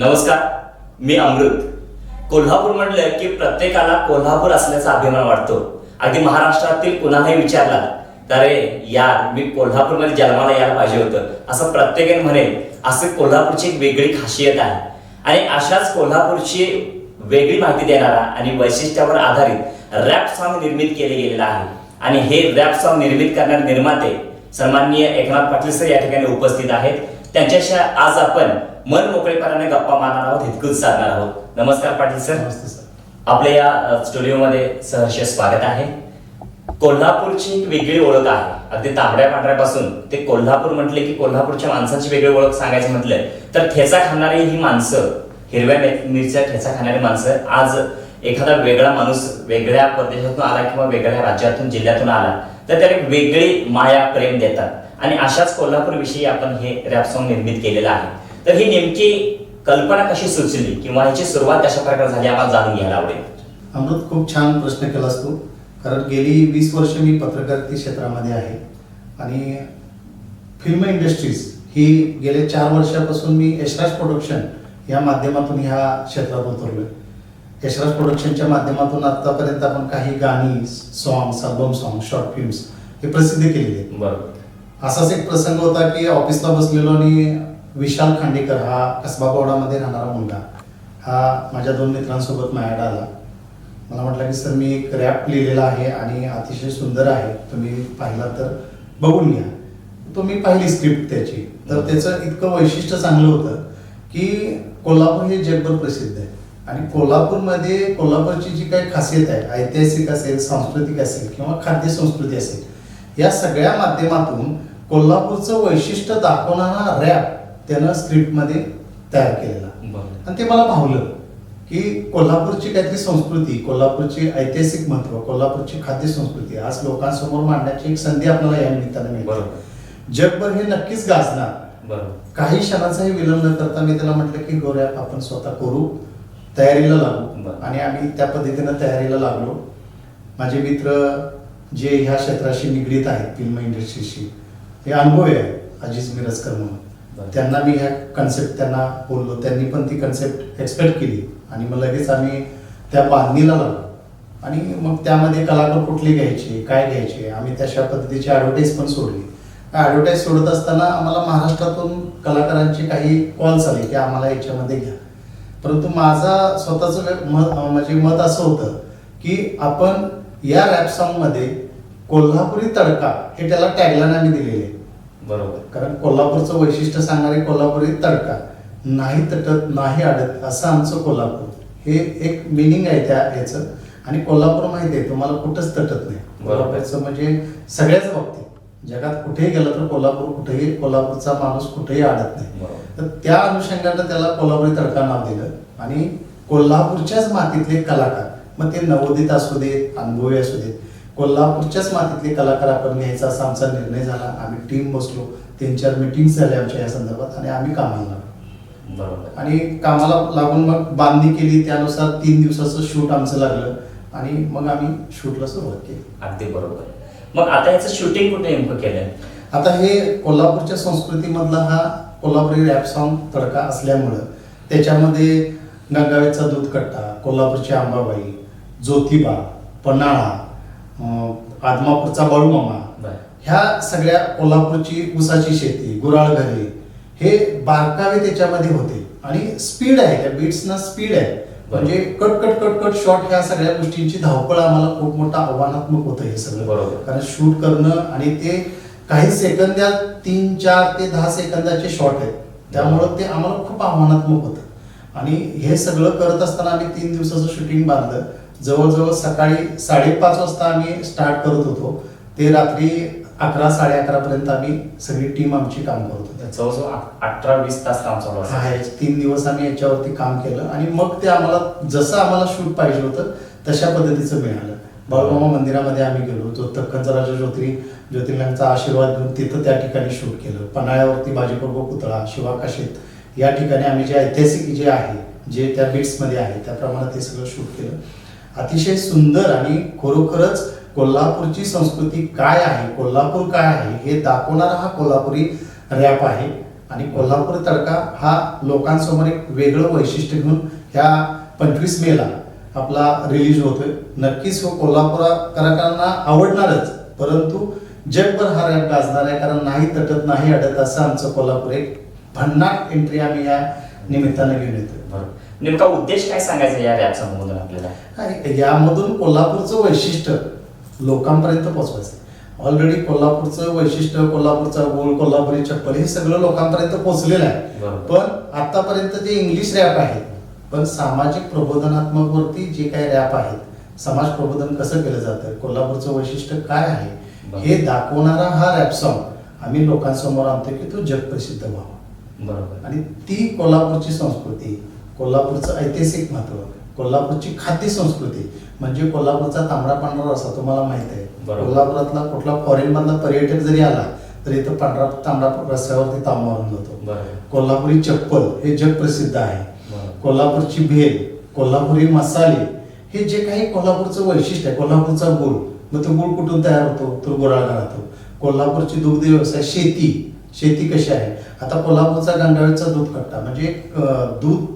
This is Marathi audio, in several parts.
नमस्कार मी अमृत. कोल्हापूर म्हटलं की प्रत्येकाला कोल्हापूर असल्याचा अभिमान वाटतो. अगदी महाराष्ट्रातील कुणालाही विचारला तर "अरे यार मी कोल्हापूरमध्ये जन्माला यायला पाहिजे होतं. असं प्रत्येकाने म्हणेल. असे कोल्हापूरची एक वेगळी खासियत आहे. आणि अशाच कोल्हापूरची वेगळी माहिती देणारा आणि वैशिष्ट्यावर आधारित रॅप सॉन्ग निर्मित केले गेलेलं आहे. आणि हे रॅप सॉन्ग निर्मित करणारे निर्माते सन्माननीय एकनाथ पाटील सर या ठिकाणी उपस्थित आहेत. त्यांच्याशी आज आपण मन मोकळेपणाने गप्पा मारणार आहोत हितकूच साधणार आहोत. नमस्कार पाटील सर. नमस्ते सर. आपल्या या स्टुडिओमध्ये सहर्ष स्वागत आहे. कोल्हापूरची एक वेगळी ओळख आहे. अगदी तांबड्या पांढऱ्यापासून ते कोल्हापूर म्हटले की कोल्हापूरच्या माणसांची वेगळी ओळख सांगायचं म्हटलं तर ठेचा खाणारी ही माणसं हिरव्या मिर- मिरच्या ठेचा खाणारी माणसं आज एखादा वेगळा माणूस वेगळ्या प्रदेशातून आला किंवा वेगळ्या राज्यातून जिल्ह्यातून आला तर त्याला वेगळी माया प्रेम देतात. आणि अशाच कोल्हापूर विषयी आपण हे रॅप निर्मित केलेलं आहे. तर ही नेमकी कल्पना कशी सुचली किंवा ह्याची सुरुवात कशा प्रकारे झाली आम्हाला जाणून घ्यायला आवडेल. अमृत खूप छान प्रश्न केलास तू कारण गेली वीस वर्ष मी पत्रकारिता क्षेत्रामध्ये आहे. आणि फिल्म इंडस्ट्रीज ही गेले चार वर्षापासून मी यशराज प्रोडक्शन या माध्यमातून ह्या क्षेत्रात उतरलोय. यशराज प्रोडक्शनच्या माध्यमातून आतापर्यंत आपण काही गाणी songs album song short films हे प्रसिद्ध केलेले आहेत. बरोबर. असाच एक प्रसंग होता की ऑफिसला बसलेलो आणि विशाल खांडेकर हा कसबा बोर्डामध्ये राहणारा मुलगा. हा माझ्या दोन मित्रांसोबत माझ्याकडे आला. मला म्हटलं की सर मी एक रॅप लिहिलेला आहे आणि अतिशय सुंदर आहे. तुम्ही पाहिला तर बघून घ्या. तो मी पाहिली स्क्रिप्ट त्याची. तर त्याचं इतकं वैशिष्ट्य चांगलं होतं की कोल्हापूर हे जगभर प्रसिद्ध आहे. आणि कोल्हापूरमध्ये कोल्हापूरची जी काही खासियत आहे ऐतिहासिक असेल सांस्कृतिक असेल किंवा खाद्य संस्कृती असेल या सगळ्या माध्यमातून कोल्हापूरचं वैशिष्ट्य दाखवणारा रॅप त्यानं स्क्रिप्टमध्ये तयार केलेला. आणि ते मला भावलं की कोल्हापूरची काहीतरी संस्कृती कोल्हापूरची ऐतिहासिक महत्त्व कोल्हापूरची खाद्य संस्कृती आज लोकांसमोर मांडण्याची एक संधी आपल्याला या निमित्तानं मिळते. बरोबर. जगभर हे नक्कीच गाजणार. बरोबर. काही क्षणाचाही विलंब न करता मी त्याला म्हटलं की गोऱ्या आपण स्वतः करू तयारीला लागू. आणि आम्ही त्या पद्धतीनं तयारीला लागलो. माझे मित्र जे ह्या क्षेत्राशी निगडीत आहेत फिल्म इंडस्ट्रीशी हे अनुभवी आहेत अजिज मिरजकर. म्हणून. त्यांना मी ह्या कन्सेप्ट त्यांना बोललो. त्यांनी पण ती कन्सेप्ट एक्सपेक्ट केली. आणि मग लगेच आम्ही त्या बांधणीला लागलो. आणि मग त्यामध्ये कलाकार कुठले घ्यायचे काय घ्यायचे आम्ही तशा पद्धतीची ॲडव्हर्टाईज पण सोडली. ॲडव्हर्टाईज सोडत असताना आम्हाला महाराष्ट्रातून कलाकारांचे काही कॉल्स आले की आम्हाला याच्यामध्ये घ्या. परंतु माझा स्वतःचं मत म्हणजे मत असं होतं की आपण या रॅप सॉंगमध्ये कोल्हापुरी तडका हे त्याला टॅगलाईन आम्ही दिलेले. आहे बरोबर. कारण कोल्हापूरचं वैशिष्ट्य सांगणारे कोल्हापुरी तडका नाही तटत नाही अडत असं आमचं कोल्हापूर. हे एक मिनिंग आहे त्या ह्याचं. आणि कोल्हापूर माहिती आहे तुम्हाला कुठंच तटत नाही. बरोबर. कोल्हापूरचं म्हणजे सगळ्याच बाबतीत. जगात कुठेही गेलं तर कोल्हापूर कुठेही कोल्हापूरचा माणूस कुठेही अडत नाही. तर त्या अनुषंगानं त्याला कोल्हापुरी तडका नाव दिलं. आणि कोल्हापूरच्याच मातीतले कलाकार. मग ते नवोदित असू देत अनुभवी असू देत कोल्हापूरच्याच मातीतले कलाकार आपण घ्यायचा असा आमचा निर्णय झाला. आम्ही टीम बसलो. तीन चार मिटिंग्स झाल्या आमच्या या संदर्भात आणि आम्ही कामाला लागलो. बरोबर. आणि कामाला लागून मग बांधणी केली. त्यानुसार तीन दिवसाचं शूट आमचं लागलं. आणि मग आम्ही शूटला सुरुवात केली. अगदी बरोबर. मग आता याचं शूटिंग कुठे नेमकं केलं आता हे कोल्हापूरच्या संस्कृतीमधला हा कोल्हापुरी रॅप सॉन्ग तडका असल्यामुळं त्याच्यामध्ये गंगावेचा दूध कट्टा कोल्हापूरची अंबाबाई ज्योतिबा पन्हाळा आदमापूरचा बाळूमामा. ह्या सगळ्या कोल्हापूरची ऊसाची शेती गुराळ घरे हे बारकावे त्याच्यामध्ये होते. आणि स्पीड आहे त्या बीट्सना स्पीड आहे. म्हणजे cut cut cut cut shot ह्या सगळ्या गोष्टींची धावपळ आम्हाला खूप मोठं आव्हानात्मक होतं हे सगळं. बरोबर. कारण शूट करणं आणि ते काही सेकंदात तीन चार ते दहा सेकंदाचे शॉट आहेत. त्यामुळं ते आम्हाला खूप आव्हानात्मक होतं. आणि हे सगळं करत असताना आम्ही तीन दिवसाचं शूटिंग बांधलं. जवळजवळ सकाळी साडेपाच वाजता आम्ही स्टार्ट करत होतो. ते रात्री अकरा साडे अकरा पर्यंत आम्ही सगळी टीम आमची काम करत होतो. जवळजवळ अठरा वीस तास काम चालू हा, असतं हे तीन दिवस आम्ही याच्यावरती काम केलं आणि मग ते आम्हाला जसं आम्हाला शूट पाहिजे होतं तशा पद्धतीचं मिळालं. बाळूमामा मंदिरामध्ये आम्ही गेलो जो दख्खनचा राजा ज्योतिरी ज्योतिर्लिंगाचा आशीर्वाद घेऊन तिथं त्या ठिकाणी शूट केलं. पन्हाळ्यावरती बाजीप्रभू पुतळा शिवाकाशीत या ठिकाणी आम्ही जे ऐतिहासिक जे आहे जे त्या बीट्समध्ये आहे त्याप्रमाणे ते सगळं शूट केलं. अतिशय सुंदर आणि खरोखरच कोल्हापूरची संस्कृती काय आहे कोल्हापूर काय आहे हे दाखवणारा हा कोल्हापुरी रॅप आहे. आणि कोल्हापूर तडका हा लोकांसमोर एक वेगळं वैशिष्ट्य घेऊन ह्या पंचवीस मेला आपला रिलीज होतोय. नक्कीच हो कोल्हापूरकरांना आवडणारच परंतु जगभर हा रॅप गाजणार आहे कारण नाही तटत नाही अडत असं आमचं कोल्हापूर एक भन्नाट एंट्री आम्ही या निमित्तानं घेऊन येतोय. बरोबर नेमका उद्देश काय सांगायचा या रॅप मधून आपल्याला? यामधून कोल्हापूरचं वैशिष्ट्य लोकांपर्यंत पोहोचवायचं. ऑलरेडी कोल्हापूरचं वैशिष्ट्य कोल्हापूरचा गोळ कोल्हापुरी चप्पल हे सगळं लोकांपर्यंत पोहोचलेलं आहे. पण आतापर्यंत जे इंग्लिश रॅप आहेत पण सामाजिक प्रबोधनात्मक वरती जे काही रॅप आहेत समाज प्रबोधन कसं केलं जातं कोल्हापूरचं वैशिष्ट्य काय आहे. हे दाखवणारा हा रॅप सॉन्ग आम्ही लोकांसमोर आणतोय की तो जगप्रसिद्ध व्हावा. बरोबर. आणि ती कोल्हापूरची संस्कृती कोल्हापूरचं ऐतिहासिक महत्त्व कोल्हापूरची खाद्य संस्कृती म्हणजे कोल्हापूरचा तांबडा पांढरा रस्सा तुम्हाला माहीत आहे. कोल्हापुरातला कुठला फॉरेन मधला पर्यटक जरी आला तर इथं पांढरा तांबडा रस्त्यावरती तांब मारून जातो. कोल्हापुरी चप्पल हे जगप्रसिद्ध आहे. बरोबर. कोल्हापूरची भेल कोल्हापुरी मसाले हे जे काही कोल्हापूरचं वैशिष्ट्य आहे कोल्हापूरचा गुळ मग तो गुळ कुठून तयार होतो? तो गुराळा राहतो कोल्हापूरची दुग्ध व्यवसाय शेती शेती कशी आहे? आता कोल्हापूरचा गंगावेचा दूध कट्टा म्हणजे दूध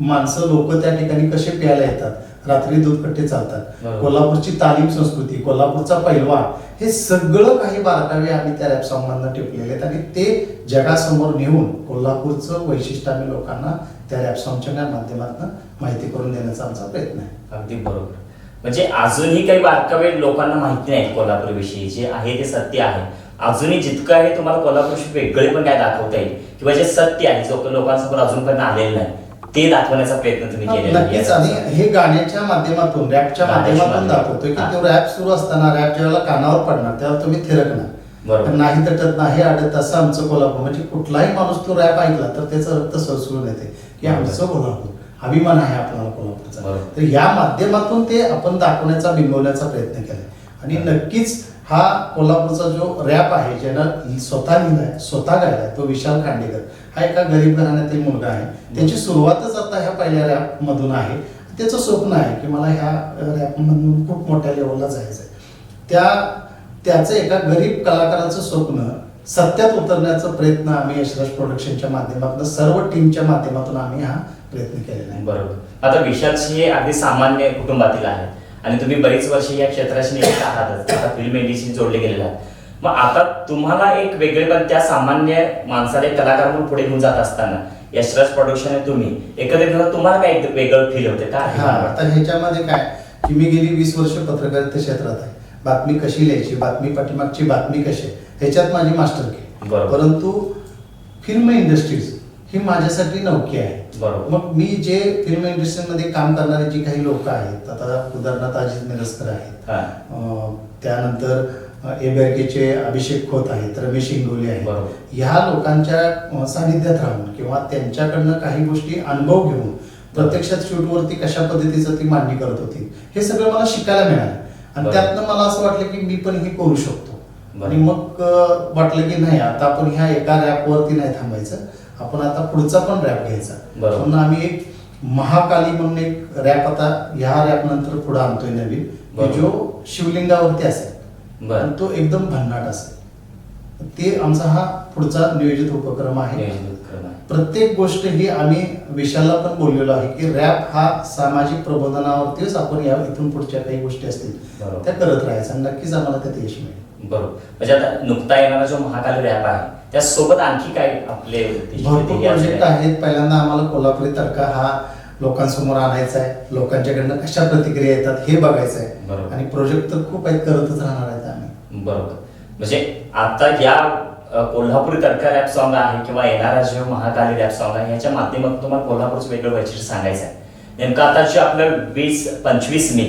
माणसं लोक त्या ठिकाणी कसे प्यायला येतात? रात्री दूध कट्टे चालतात. कोल्हापूरची तालीम संस्कृती कोल्हापूरचा पैलवान हे सगळं काही बारकावे आम्ही त्या रॅप सॉन्ग मधनं टिपलेले आहेत आणि ते जगासमोर नेऊन कोल्हापूरचं वैशिष्ट्य आम्ही लोकांना त्या रॅप सॉन्गच्या माध्यमातून माहिती करून देण्याचा आमचा प्रयत्न आहे. अगदी बरोबर. म्हणजे अजूनही काही बारकावे लोकांना माहिती नाही कोल्हापूर विषयी जे आहे ते सत्य आहे. अजूनही जितकं आहे तुम्हाला कोल्हापूरशी वेगळे पण काय दाखवता येईल? किंवा जे सत्य आहे जो लोकांसमोर अजूनपर्यंत आलेलं नाही. ते दाखवण्याचा प्रयत्न तुम्ही आहे. नक्कीच आणि हे गाण्याच्या माध्यमातून रॅपच्या माध्यमातून. दाखवतोय की. तो रॅप सुरू असताना रॅप ज्यावेळेला कानावर पडणार त्यावेळेला तुम्ही थिरकणार नाही तटत नाही अडत असं आमचं कोल्हापूर म्हणजे कुठलाही माणूस तो रॅप ऐकला तर त्याचं रक्त सरसरून येते की. आमचं कोल्हापूर अभिमान आहे आपल्याला कोल्हापूरचा. तर या माध्यमातून ते आपण दाखवण्याचा बिंबवण्याचा प्रयत्न केलाय आणि नक्कीच हा कोल्हापूरचा जो रॅप आहे ज्यानं स्वतः स्वतः लिहिलाय स्वतः गायलाय तो विशाल खांडेकर हा एका गरीब घराण्यातील मुलगा आहे. त्याची सुरुवातच आता ह्या पहिल्या रॅप मधून आहे. त्याचं स्वप्न आहे की मला ह्या रॅप मधून खूप मोठ्या लेवलला जायचं आहे त्या त्याचं एका गरीब कलाकाराचं स्वप्न सत्यात उतरण्याचा प्रयत्न आम्ही यशराज प्रोडक्शनच्या माध्यमातून सर्व टीमच्या माध्यमातून आम्ही हा प्रयत्न केलेला आहे. बरोबर. आता विशालशी हे अगदी सामान्य कुटुंबातील आहे. आणि तुम्ही बरीच वर्ष या क्षेत्राशी निगडीत आहातच. आता फिल्म इंडस्ट्रीशी जोडले गेलेले मग आता तुम्हाला एक वेगळेपण त्या सामान्य माणसाला एक कलाकार म्हणून पुढे घेऊन जात असताना यशराज प्रोडक्शन आहे तुम्ही एकत्रित घेऊन तुम्हाला काय एक वेगळं फील होते? का तर ह्याच्यामध्ये काय? की मी गेली वीस वर्ष पत्रकारिता क्षेत्रात आहे. बातमी कशी लिहायची? बातमी पाठीमागची बातमी कशी ह्याच्यात माझी मास्टर की बरोबर. परंतु फिल्म इंडस्ट्रीज ही माझ्यासाठी नौकी आहे बरोबर. मग मी जे फिल्म इंडस्ट्रीमध्ये काम करणारे जी काही लोक आहेत आता उदाहरणार्थ अजित मिरजकर आहेत हा. अं, त्यानंतर ए बॅगेचे अभिषेक खोत आहेत रमेश इंगोले आहेत बरोबर. ह्या लोकांच्या अं, सानिध्यात राहून किंवा त्यांच्याकडनं काही गोष्टी अनुभव घेऊन प्रत्यक्षात शूटवरती कशा पद्धतीचं ती मांडणी करत होती हे सगळं मला शिकायला मिळालं आणि बरोबर. त्यातनं मला असं वाटलं की मी पण हे करू शकतो बरोबर. आणि मग अं, वाटलं की नाही आता आपण ह्या एका रॅपवरती नाही थांबायचं आपण आता पुढचा पण रॅप घ्यायचा. म्हणून आम्ही एक महाकाली म्हणून एक रॅप आता ह्या रॅप नंतर पुढे आणतोय नवीन. जो शिवलिंगावरती असेल तो एकदम भन्नाट असेल ते आमचा हा पुढचा नियोजित उपक्रम आहे. प्रत्येक गोष्ट ही आम्ही विशालला पण बोललेलो आहे की रॅप हा सामाजिक प्रबोधनावरतीच आपण या इथून पुढच्या काही गोष्टी असतील. त्या करत राहायचं आणि नक्कीच आम्हाला त्यात यश मिळेल. बरोबर. म्हणजे आता नुकता येणारा जो महाकाली रॅप आहे त्यासोबत आणखी काय आपले भरपूर प्रोजेक्ट आहे? आहेत. पहिल्यांदा आम्हाला कोल्हापुरी तडका हा लोकांसमोर आणायचा आहे. लोकांच्याकडनं कशा प्रतिक्रिया येतात हे बघायचं आहे बरोबर. आणि प्रोजेक्ट तर खूप आहेत करतच राहणार आहेत आम्ही. बरोबर. म्हणजे आता या कोल्हापुरी तडका रॅप सॉन्ग आहे किंवा येणारा जो महाकाली रॅप सॉन्ग आहे याच्या माध्यमातून तुम्हाला कोल्हापूरचं वेगळं वैशिष्ट्य सांगायचं आहे. नेमकं आता जे आपलं वीस पंचवीस मे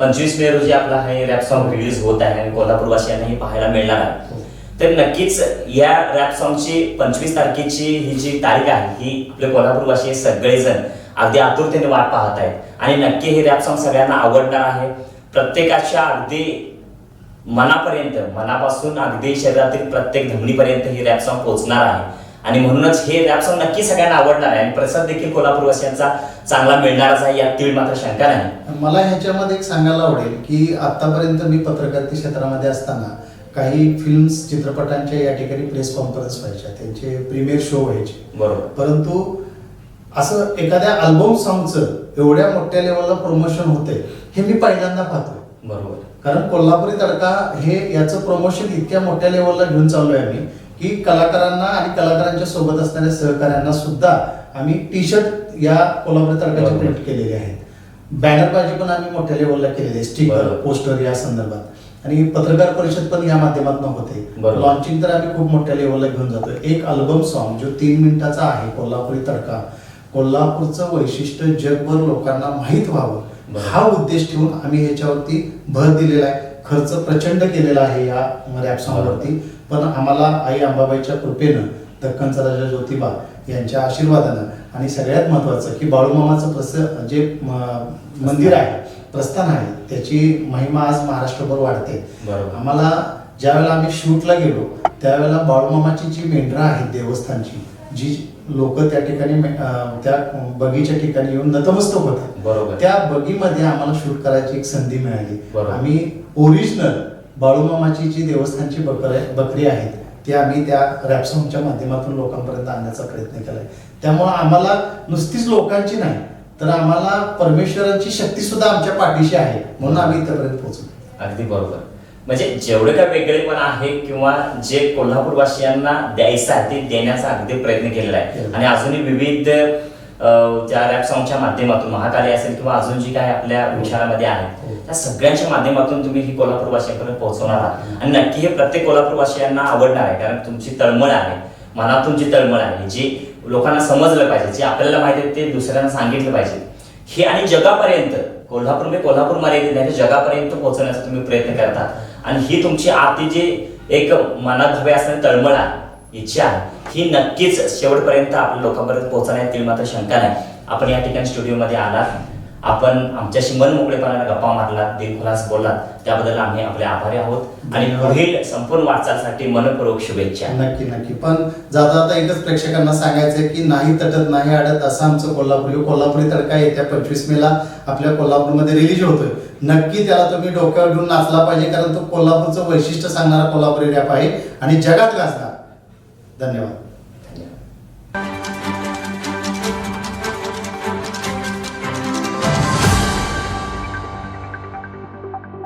पंचवीस मे रोजी आपला हे रॅप सॉन्ग रिलीज होत आहे आणि कोल्हापूरवासियांना हे पाहायला मिळणार आहे. हो. तर नक्कीच या रॅप सॉन्गची पंचवीस तारखेची ही जी तारीख आहे ही आपले कोल्हापूरवासी सगळेजण अगदी आतुरतेने वाट पाहत आहेत. आणि नक्की हे रॅप सॉन्ग सगळ्यांना आवडणार आहे. प्रत्येकाच्या अगदी मनापर्यंत मनापासून अगदी शरीरातील प्रत्येक धमनीपर्यंत हे रॅप सॉन्ग पोहोचणार आहे. आणि म्हणूनच हे रॅप सॉन्ग नक्की सगळ्यांना आवडणार आहे. आणि प्रसाद देखील कोल्हापूरवासियांचा चांगला मिळणारच आहे यात तीळ मात्र शंका नाही. मला ह्याच्यामध्ये एक सांगायला आवडेल की आतापर्यंत मी पत्रकारिता क्षेत्रामध्ये असताना काही फिल्म्स चित्रपटांच्या या ठिकाणी प्रेस कॉन्फरन्स व्हायच्या. त्यांचे प्रीमियर शो व्हायचे. बरोबर. परंतु असं एखाद्या अल्बम सॉंगचं एवढ्या मोठ्या लेवलला प्रमोशन होते हे मी पहिल्यांदा पाहतोय. बरोबर. कारण कोल्हापुरी तडका हे याचं प्रमोशन इतक्या मोठ्या लेवलला घेऊन चाललोय आम्ही की कलाकारांना आणि कलाकारांच्या सोबत असणाऱ्या सहकाऱ्यांना सुद्धा आम्ही टी शर्ट या कोल्हापुरी तडकाचे. प्रिंट केलेले आहेत बॅनर बाजी पण आम्ही मोठ्या लेवलला केलेले आहे स्टिकर. पोस्टर या संदर्भात आणि पत्रकार परिषद पण या माध्यमातून होते. लॉन्चिंग तर आम्ही खूप मोठ्या लेवलला घेऊन जातो एक अल्बम सॉन्ग जो तीन मिनिटाचा आहे कोल्हापुरी तडका कोल्हापूरचं वैशिष्ट्य जगभर लोकांना माहीत व्हावं. हा उद्देश ठेवून आम्ही ह्याच्यावरती भर दिलेला आहे. खर्च प्रचंड केलेला आहे या रॅप सॉंगवरती पण आम्हाला आई अंबाबाईच्या कृपेनं दक्कनचा राजा ज्योतिबा यांच्या आशीर्वादानं आणि सगळ्यात महत्वाचं की बाळूमामाचं प्रस जे मंदिर आहे प्रस्थान आहे त्याची महिमा आज महाराष्ट्रभर वाढते. बरोबर. आम्हाला ज्यावेळेला आम्ही शूटला गेलो त्यावेळेला बाळूमामाची जी मेंढरा आहेत देवस्थानची जी लोक त्या ठिकाणी त्या बगीच्या ठिकाणी येऊन नतमस्तक होतात. बरोबर. त्या बगीमध्ये आम्हाला शूट करायची एक संधी मिळाली. आम्ही ओरिजिनल बाळूमामाची जी देवस्थानची बकर बकरी आहेत ती आम्ही त्या रॅप सॉंगच्या माध्यमातून लोकांपर्यंत आणण्याचा प्रयत्न केलाय. त्यामुळे आम्हाला नुसतीच लोकांची नाही तर आम्हाला परमेश्वरांची शक्ती सुद्धा आमच्या पाठीशी आहे म्हणून आम्ही इथपर्यंत पोहोचलो. अगदी बरोबर. म्हणजे जेवढे काय वेगळेपण आहे किंवा जे कोल्हापूरवासियांना द्यायचं आहे ते देण्याचा अगदी प्रयत्न केलेला आहे. आणि अजूनही विविध त्या रॅप सॉंगच्या माध्यमातून महाकाली असेल किंवा अजून जी काय आपल्या विचारामध्ये हो. आहे त्या सगळ्यांच्या माध्यमातून तुम्ही ही कोल्हापूरवासियांपर्यंत पोहोचवणार आहात. आणि नक्की हे प्रत्येक कोल्हापूरवासियांना आवडणार आहे कारण तुमची तळमळ आहे. मनातून जी तळमळ आहे जी लोकांना समजलं पाहिजे जे आपल्याला माहिती आहे ते दुसऱ्यांना सांगितलं पाहिजे. हे आणि जगापर्यंत कोल्हापूर म्हणजे कोल्हापूर मर्यादित नाही जगापर्यंत पोहोचवण्याचा तुम्ही प्रयत्न करतात आणि ही तुमची आती जी एक मनात हवे असणारी तळमळ आहे इच्छा आहे ही नक्कीच शेवटपर्यंत आपल्या लोकांपर्यंत पोहोचण्यात मात्र शंका नाही. आपण या ठिकाणी स्टुडिओमध्ये आलात. आपण आमच्याशी मन मोकळेपणाने गप्पा मारलात दिलखुलास बोललात त्याबद्दल आम्ही आपले आभारी आहोत. आणि. पुढील संपूर्ण वाटचालसाठी मनपूर्वक शुभेच्छा. नक्की नक्की. पण जाता जाता एकच प्रेक्षकांना सांगायचं की नाही तटत नाही अडत असं आमचं कोल्हापुरी कोल्हापुरी तडका येत्या पंचवीस मेला आपल्या कोल्हापूरमध्ये रिलीज होतोय. नक्की त्याला तुम्ही डोक्यावर घेऊन नाचला पाहिजे कारण तो कोल्हापूरचं वैशिष्ट्य सांगणारा कोल्हापुरी रॅप आहे. आणि जगात गाजणार. धन्यवाद.